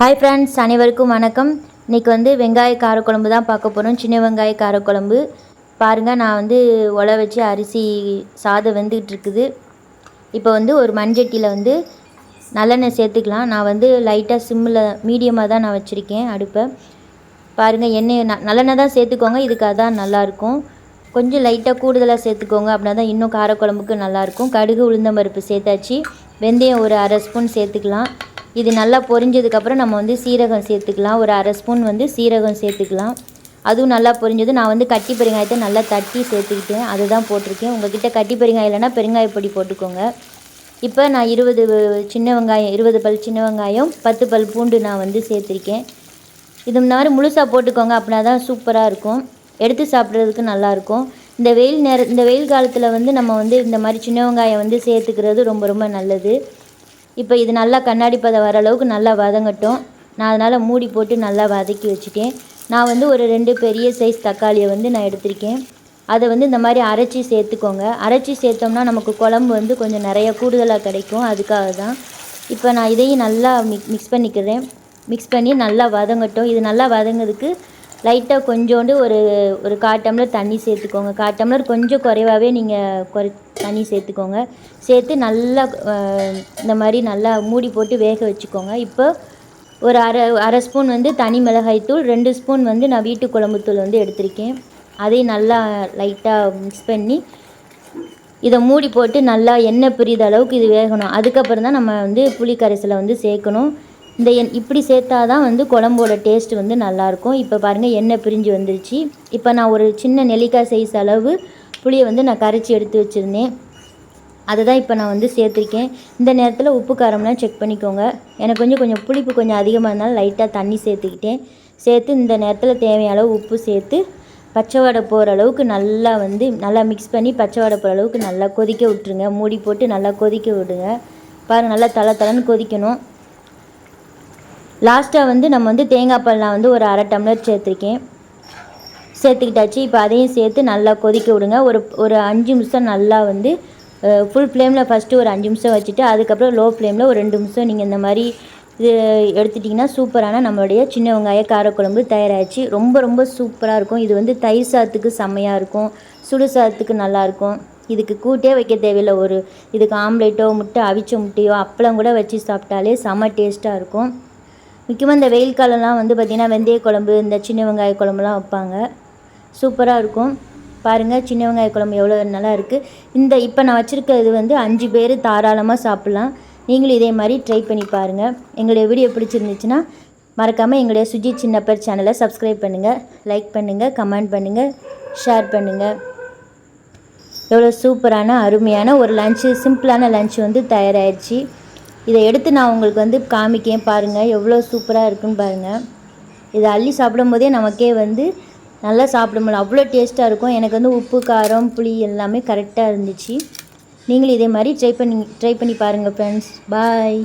Hi friends அனைவருக்கும் வணக்கம். இன்றைக்கி வந்து வெங்காய காரக்குழம்பு தான் பார்க்க போகிறோம் சின்ன வெங்காய காரக்குழம்பு. பாருங்கள் நான் வந்து உல வச்சு அரிசி சாதம் வெந்துக்கிட்டு இருக்குது. இப்போ வந்து ஒரு மண்சட்டியில் வந்து நல்லெண்ணெய் சேர்த்துக்கலாம். நான் வந்து லைட்டாக சிம்மில் மீடியமாக தான் நான் வச்சுருக்கேன் அடுப்பை. பாருங்கள் எண்ணெய் ந நல்லெண்ணெய் தான் சேர்த்துக்கோங்க. இதுக்கு அதான் நல்லாயிருக்கும். கொஞ்சம் லைட்டாக கூடுதலாக சேர்த்துக்கோங்க அப்படின்னா தான் இன்னும் காரக்குழம்புக்கு நல்லாயிருக்கும். கடுகு உளுந்தம்பருப்பு சேர்த்தாச்சு. வெந்தயம் ஒரு அரை ஸ்பூன் சேர்த்துக்கலாம். இது நல்லா பொரிஞ்சதுக்கப்புறம் நம்ம வந்து சீரகம் சேர்த்துக்கலாம். ஒரு அரை ஸ்பூன் வந்து சீரகம் சேர்த்துக்கலாம். அதுவும் நல்லா பொரிஞ்சது. நான் வந்து கட்டி பெருங்காயத்தை நல்லா தட்டி சேர்த்துக்கிட்டேன். அதுதான் போட்டிருக்கேன். உங்கள்கிட்ட கட்டி பெருங்காயம் இல்லைன்னா பெருங்காய பொடி போட்டுக்கோங்க. இப்போ நான் இருபது சின்ன வெங்காயம் இருபது பல் சின்ன வெங்காயம் பத்து பல் பூண்டு நான் வந்து சேர்த்துருக்கேன். இது மாதிரி முழுசாக போட்டுக்கோங்க. அப்படின்னா தான் சூப்பராக இருக்கும். எடுத்து சாப்பிட்றதுக்கு நல்லாயிருக்கும் இந்த வெயில் நேர இந்த வெயில் காலத்தில் வந்து நம்ம வந்து இந்த மாதிரி சின்ன வெங்காயம் வந்து சேர்த்துக்கிறது ரொம்ப ரொம்ப நல்லது. இப்போ இது நல்லா கண்ணாடி பதம் வர அளவுக்கு நல்லா வதங்கட்டும். நான் அதனால் மூடி போட்டு நல்லா வதக்கி வச்சுட்டேன். நான் வந்து ஒரு ரெண்டு பெரிய சைஸ் தக்காளியை வந்து நான் எடுத்திருக்கேன். அதை வந்து இந்த மாதிரி அரைச்சி சேர்த்துக்கோங்க. அரைச்சி சேர்த்தோம்னா நமக்கு குழம்பு வந்து கொஞ்சம் நிறைய கூடுதலாக கிடைக்கும். அதுக்காக தான். இப்போ நான் இதையும் நல்லா மிக் மிக்ஸ் பண்ணிக்கிறேன். மிக்ஸ் பண்ணி நல்லா வதங்கட்டும். இது நல்லா வதங்கிறதுக்கு லைட்டாக கொஞ்சோண்டு ஒரு ஒரு கால் டம்ளர் தண்ணி சேர்த்துக்கோங்க. கால் டம்ளர் கொஞ்சம் குறைவாகவே நீங்கள் குறை தண்ணி சேர்த்துக்கோங்க. சேர்த்து நல்லா இந்த மாதிரி நல்லா மூடி போட்டு வேக வச்சுக்கோங்க. இப்போ ஒரு அரை அரை ஸ்பூன் வந்து தனி மிளகாய் தூள் ரெண்டு ஸ்பூன் வந்து நான் வீட்டு குழம்புத்தூள் வந்து எடுத்திருக்கேன். அதையும் நல்லா லைட்டாக மிக்ஸ் பண்ணி இதை மூடி போட்டு நல்லா எண்ணெய் பிரியுத அளவுக்கு இது வேகணும். அதுக்கப்புறம் தான் நம்ம வந்து புளி கரைசலை வந்து சேர்க்கணும். இந்த எண் இப்படி சேர்த்தா தான் வந்து குழம்போட டேஸ்ட் வந்து நல்லாயிருக்கும். இப்போ பாருங்கள் எண்ணெய் பிரிஞ்சு வந்துருச்சு. இப்போ நான் ஒரு சின்ன நெல்லிக்காய் சைஸ் அளவு புளியை வந்து நான் கரைச்சி எடுத்து வச்சுருந்தேன். அதை தான் இப்போ நான் வந்து சேர்த்துருக்கேன். இந்த நேரத்தில் உப்பு காரம்லாம் செக் பண்ணிக்கோங்க. எனக்கு கொஞ்சம் கொஞ்சம் புளிப்பு கொஞ்சம் அதிகமாக இருந்தாலும் லைட்டாக தண்ணி சேர்த்துக்கிட்டேன். சேர்த்து இந்த நேரத்தில் தேவையான அளவு உப்பு சேர்த்து பச்சை வடை போகிற அளவுக்கு நல்லா வந்து நல்லா மிக்ஸ் பண்ணி பச்சை வடை போகிற அளவுக்கு நல்லா கொதிக்க விட்ருங்க மூடி போட்டு நல்லா கொதிக்க விடுங்க. பாருங்கள் நல்லா தலை தலைன்னு கொதிக்கணும். லாஸ்ட்டாக வந்து நம்ம வந்து தேங்காய் பால் நான் வந்து ஒரு அரை டம்ளர் சேர்த்துருக்கேன். சேர்த்துக்கிட்டாச்சு. இப்போ அதையும் சேர்த்து நல்லா கொதிக்க விடுங்க. ஒரு ஒரு அஞ்சு நிமிஷம் நல்லா வந்து ஃபுல் ஃப்ளேமில் ஃபஸ்ட்டு ஒரு அஞ்சு நிமிஷம் வச்சுட்டு அதுக்கப்புறம் லோ ஃப்ளேமில் ஒரு ரெண்டு நிமிஷம் நீங்கள் இந்த மாதிரி இது எடுத்துட்டிங்கன்னா சூப்பரான நம்மளுடைய சின்ன வெங்காய காரக்குழம்பு தயாராகிடுச்சு ரொம்ப ரொம்ப சூப்பராக இருக்கும். இது வந்து தயிர் சாதத்துக்கு செம்மையாக இருக்கும். சுடு சாதத்துக்கு நல்லாயிருக்கும் இதுக்கு கூட்டே வைக்க தேவையில்லை. ஒரு இதுக்கு ஆம்லேட்டோ முட்டை அவிச்ச முட்டையோ அப்பளம் கூட வச்சு சாப்பிட்டாலே செம்ம டேஸ்ட்டாக இருக்கும். முக்கியமாக இந்த வெயில் காலம்லாம் வந்து பார்த்திங்கன்னா வெந்தய குழம்பு இந்த சின்ன வெங்காய குழம்புலாம் வைப்பாங்க. சூப்பராக இருக்கும். பாருங்கள் சின்ன வெங்காய குழம்பு எவ்வளோ நல்லா இருக்குது இந்த இப்போ நான் வச்சுருக்க இது வந்து அஞ்சு பேர் தாராளமாக சாப்பிட்லாம். நீங்களும் இதே மாதிரி ட்ரை பண்ணி பாருங்கள் எங்களுடைய வீடியோ பிடிச்சிருந்துச்சுன்னா மறக்காமல் எங்களுடைய சுஜி சின்னப்பர் சேனலை சப்ஸ்கிரைப் பண்ணுங்கள் லைக் பண்ணுங்கள் கமெண்ட் பண்ணுங்கள் ஷேர் பண்ணுங்கள் எவ்வளோ சூப்பரான அருமையான ஒரு லஞ்சு சிம்பிளான லஞ்ச் வந்து தயாராகிடுச்சு இதை எடுத்து நான் உங்களுக்கு வந்து காமிக்கேன் பாருங்கள் எவ்வளோ சூப்பராக இருக்குன்னு பாருங்கள் இதை அள்ளி சாப்பிடும் போதே நமக்கே வந்து நல்லா சாப்பிட முடியல அவ்வளோ டேஸ்ட்டாக இருக்கும். எனக்கு வந்து உப்பு காரம் புளி எல்லாமே கரெக்டாக இருந்துச்சு. நீங்களும் இதே மாதிரி ட்ரை பண்ணி ட்ரை பண்ணி பாருங்கள் ஃப்ரெண்ட்ஸ் பாய்